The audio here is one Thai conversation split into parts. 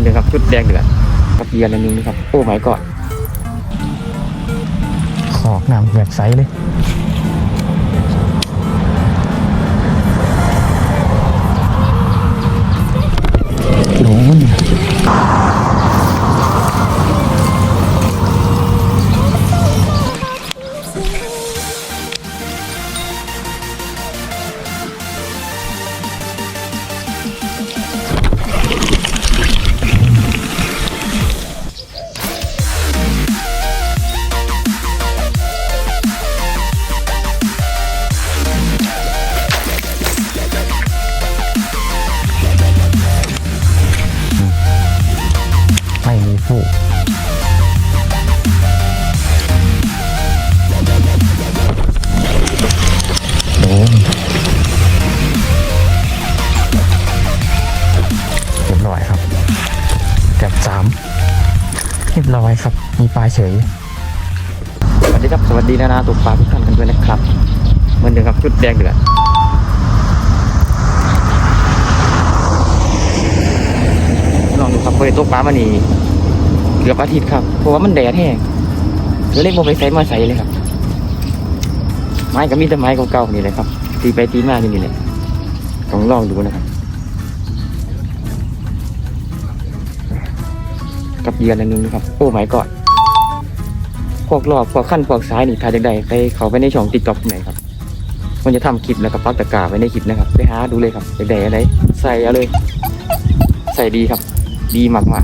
อนเดิมครับชุดแดงเดือดกับเบียร์อันนึงนะครับโอ้ไม่กอดขอกน้ำแบบใสเลย เรียบร้อยครับ มีปลาเฉย สวัสดีครับ สวัสดีนะนะตุกปลาทุกท่านกันด้วยนะครับ เหมือนเดิมครับ ชุดแดงเดือดลองดูครับบริโตกปลามานี่เกือบอาทิตย์ครับ เพราะว่ามันแดดแห้งเลยโมไปใส่มาใส่เลยครับ ไม้ก็มีแต่ไม้เก่าๆนี่แหละครับ ตีไปตีมาอยู่นี่แหละต้องลองดูนะครับ กับเหยื่อะไรนึงนะครับ โอ้ไม่ก่อนพวกรอบพวกขั้นพวกซ้ายนี่ถ่าจะได้ไปเขาไปในช่องติ๊กต็อกไหนครับ มันจะทำคลิปแล้วก็ปักตะกร้าไว้ในคลิปนะครับ ไปหาดูเลยครับไปได้อะไร ใส่เอาเลย ใส่ดีครับ ดีมากม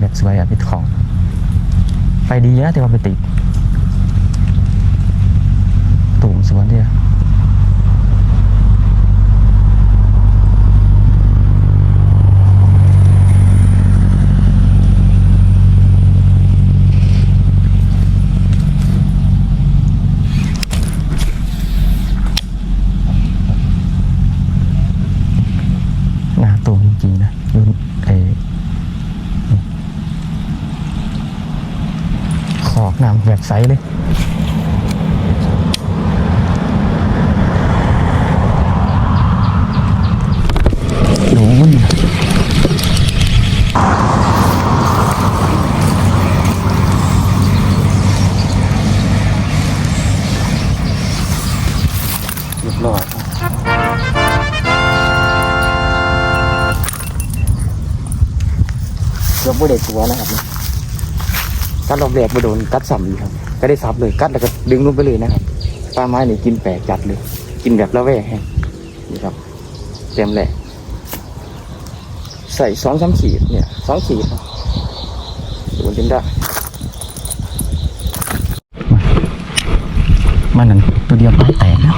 แบบสวยแบบพี่ของไปดีนะแต่ว่าไปติดตุ่มสวนเนี่ยน้าตุ่มจริงๆนะดูไอ้ ขอกน้ำแบบ ใสเลยโดนเรียบร้อยเกือบไม่ได้ตัวนะครับเนี่ย กัดรอบแรกไปโดนกัดสัมอีกครับ ก็ได้ซับเลยกัดแล้วก็ดึงลงไปเลยนะครับปลาไม้นี่กินแปลกจัดเลย กินแบบละแวกแห้งนี่ครับเต็มแหละใส่สองสามขีดเนี่ยสองขีดครับโดนจนได้มันนั่นตัวเดียวปลาแตกนะ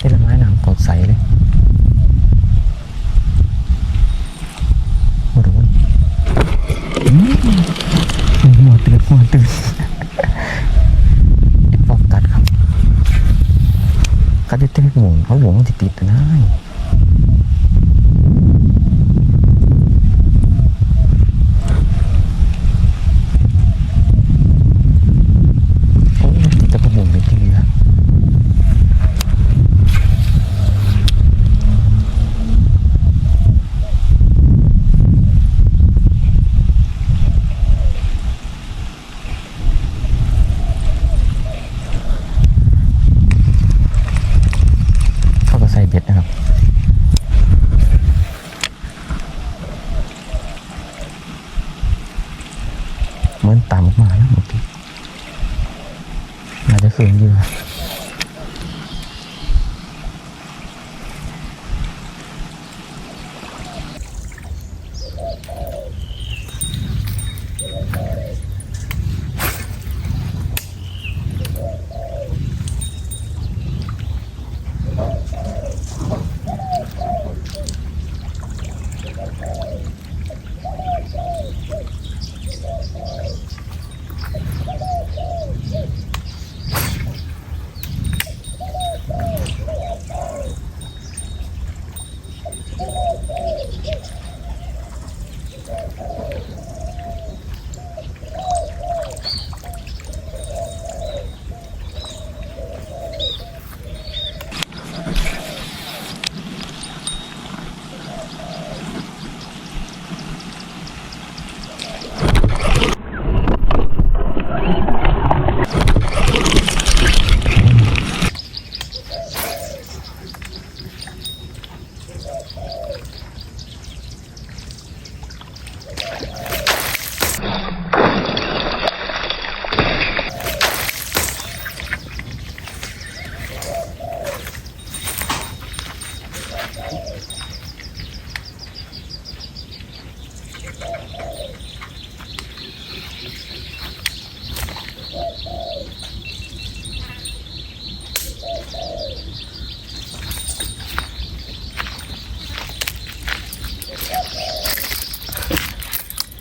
ต้นละไม้น้ำกดใสเลยโอ้โหอืมหัวตื่นหัวตื่นไอ้ปอบกัดครับกัดจะเต้น งเพราะหวงมันติดติดๆนะโอ้ยติดแตะกระหวงเลยทีเดียว เขาก็ใส่เบ็ดนะครับ เหมือนตามออกมาแล้วเมื่อกี้ น่าจะ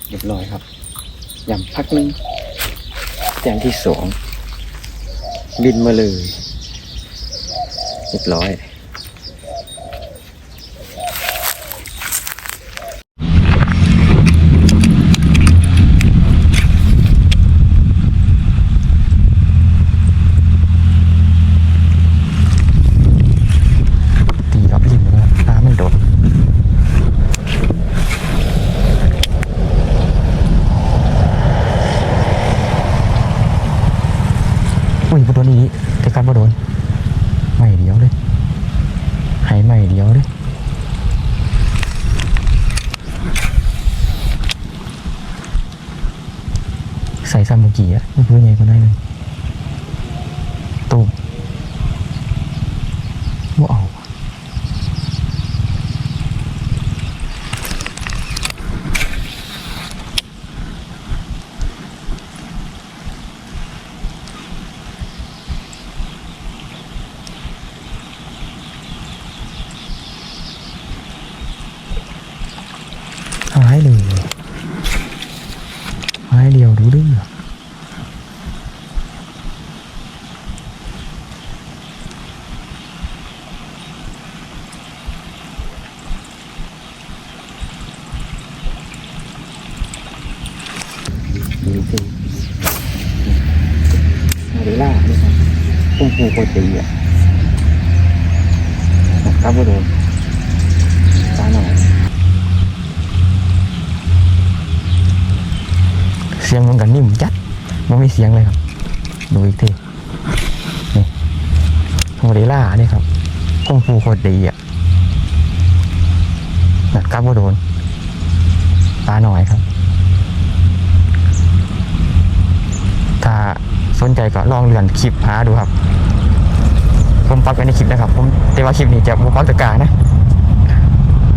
เรียบร้อยครับยำพักหนึ่งแจ้งที่สองบินมาเลย เรียบร้อย อุ้ยบ่โดนอีกแต่การบโดนไม่เดียวเลยหายไม่เดียวเลยใส่ซ้ำเมื่อกี้อะไม่พูดไงก็ได้นเลย หายเลยหายเดียวดูเรื่อ เสียงมันกันนิ่มจัดมันไม่เสียงเลยครับ ดูอีกทีนี่โมเดล่านี่ครับคงฟูโคตรดีอะนัดกับว่าโดนตาหน่อยครับ ถ้าสนใจก็ลองเลื่อนคลิปหาดูครับ ผมปักไว้ในคลิปนะครับ ผมแต่ว่าคลิปนี้จะบ่ปักตะกร้านะ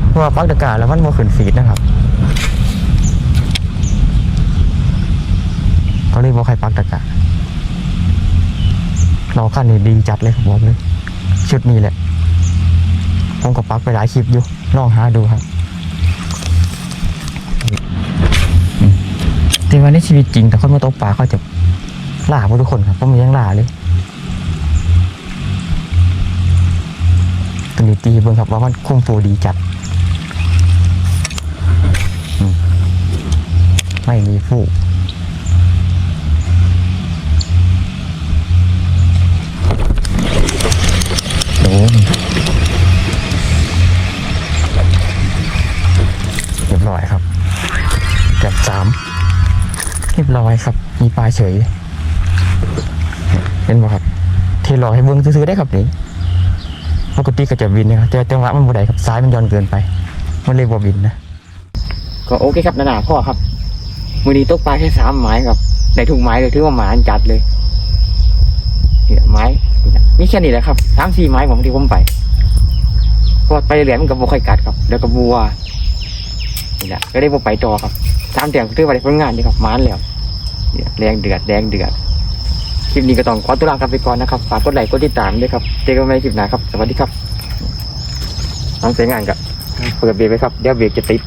เพราะว่าปักตะกร้าแล้วมันโมขึ้นฟีดนะครับ เขาเรียกว่าใครปักตะกะเราขั้นนี้ดีจัดเลยครับบอกเลยชุดนี้แหละ ผมก็ปักไปหลายคลิปอยู่ลองหาดูครับอืมแต่ว่าในชีวิตจริงแต่คนมาตกปลาเขาจะล่าพวกทุกคนครับผมยังล่าเลยตัวนี้ตีเบิ่งครับว่ามันคุ้มฟูดีจัดไม่มีฟู ปลาเฉย เห็นไหมครับ ที่รอให้เบิ้งซื้อๆได้ครับนี่ปกติก็จะบินนะครับแต่จังหวะมันบ่ได้ครับซ้ายมันย้อนเกินไป มันเลยบ่บินนะก็โอเคครับนานาพ่อครับมือนี้ตกปลาแค่สามไม้ครับได้ทุกไม้เลยถือว่าหมานจัดเลยเนี่ยไม้มีแค่นี้แหละครับสามสี่ไม้ผมที่ผมไปเพราะไปเรียนมันก็บ่ค่อยกัดครับ แล้วก็บัวนี่แหละก็ได้บ่ไปต่อครับสามเตียงถือว่าได้ผลงานดีครับมานแล้ว แรงเดือดแรงเดือดคลิปนี้ก็ต้องขอตัวลากันไปก่อนนะครับฝากกดไลค์กดติดตามด้วยครับเจอกันใหม่คลิปหน้าครับสวัสดีครับน้องเสียงานกับเปิดเบรกไว้ครับเดี๋ยวเบรกจะติด